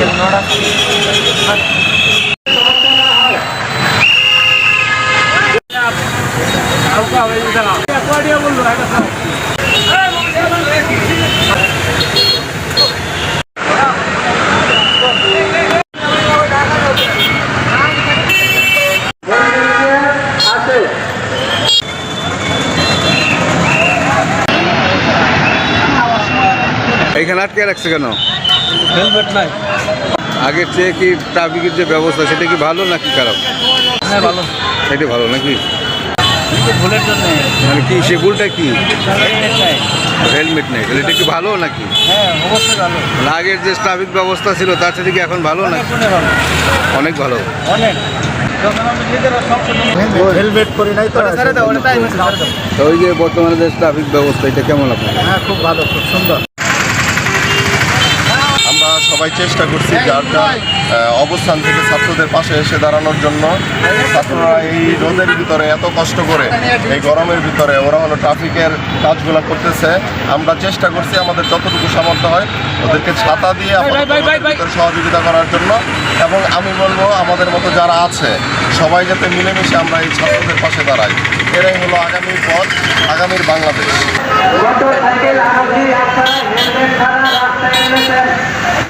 Cycle এইখানে আটকে রাখছে কেন? হেলমেট নাই আগের চেয়ে কি ট্রাফিকের যে ব্যবস্থা সেটা কি ভালো নাকি খারাপ? হ্যাঁ ভালো। এটা ভালো নাকি? ভুলের জন্য। মানে কি সে ভুলটা কি? হেলমেট নাই তাহলে এটা কি ভালো নাকি? হ্যাঁ অবশ্যই ভালো। মানে আগের যে ট্রাফিক ব্যবস্থা ছিল তার সাথে কি এখন ভালো না অনেক ভালো। অনেক হেলমেট করি নাই তো ওই যে বর্তমানে যে ট্রাফিক ব্যবস্থা এটা কেমন আপনার? হ্যাঁ খুব ভালো খুব সুন্দর। সবাই চেষ্টা করছি যার যার অবস্থান থেকে ছাত্রদের পাশে এসে দাঁড়ানোর জন্য। ছাত্ররা এই রোদের ভিতরে এত কষ্ট করে এই গরমের ভিতরে ওরা হলো ট্রাফিকের কাজগুলো করতেছে। আমরা চেষ্টা করছি আমাদের যতটুকু সামর্থ্য হয় ওদেরকে ছাতা দিয়ে আমাদের সহযোগিতা করার জন্য এবং আমি বলব আমাদের মতো যারা আছে সবাই যাতে মিলেমিশে আমরা এই ছাত্রদের পাশে দাঁড়াই। এরাই হলো আগামী পথ আগামীর বাংলাদেশ।